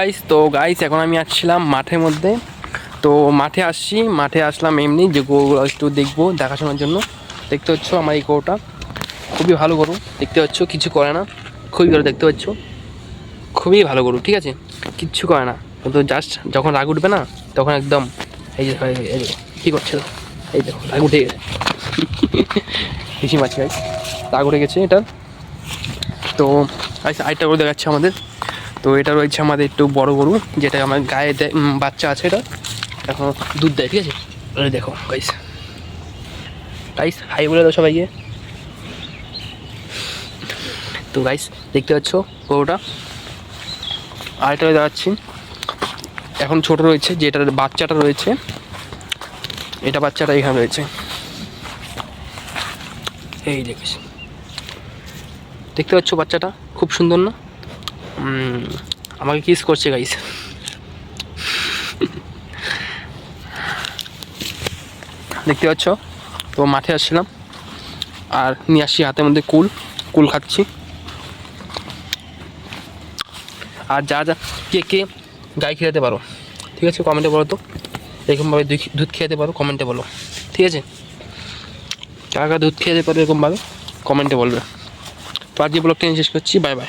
Guys তো guys এখন আমি আসছিলাম মাঠের মধ্যে। তো মাঠে আসছি, মাঠে আসলাম এমনি, যে গরুগুলো একটু দেখব দেখাশোনার জন্য। দেখতে পাচ্ছ আমার এই গরুটা। খুবই ভালো গরু, দেখতে পাচ্ছ, কিছু করে না। খুবই ভালো, দেখতে পাচ্ছ। খুবই ভালো গরু, ঠিক আছে? কিচ্ছু করে না। কিন্তু জাস্ট যখন রাগ উঠবে না, তখন একদম এই যে কী করছে এই দেখো, রাগ উঠে গেছে। হিসি মাছ গাইস রাগ উঠে গেছে এটা। তো আচ্ছা আরেকটা গরু দেখাচ্ছে আমাদের। তো এটা রয়েছে আমাদের একটু বড় গরু, যেটা আমার গায়ে বাচ্চা আছে এটা। এখন দুধ দেয়, ঠিক আছে? দেখো গাইস গাইস হাই বলে দাও সবাইকে। তো গাইস দেখতে পাচ্ছ গরুটা? আরেকটা দেখাচ্ছি। এখন ছোট রয়েছে যেটার বাচ্চাটা রয়েছে, এটা বাচ্চাটা এখানে রয়েছে। এই দেখিস দেখতে পাচ্ছ বাচ্চাটা? খুব সুন্দর না? আমাকে কিস করছে গাইস দেখতে পাচ্ছ? তো মাঠে আসছিলাম, আর নিয়ে আসছি হাতের মধ্যে কুল কুল খাচ্ছি। আর যা যা, কে কে গাই খেতে পারো, ঠিক আছে? কমেন্টে বলো তো। এরকমভাবে দুধ খেতে পারো কমেন্টে বলো। ঠিক আছে? কারা দুধ খেতে পারো এরকমভাবে কমেন্টে বলবে। তো আজকে ব্লগটা শেষ করছি বাই বাই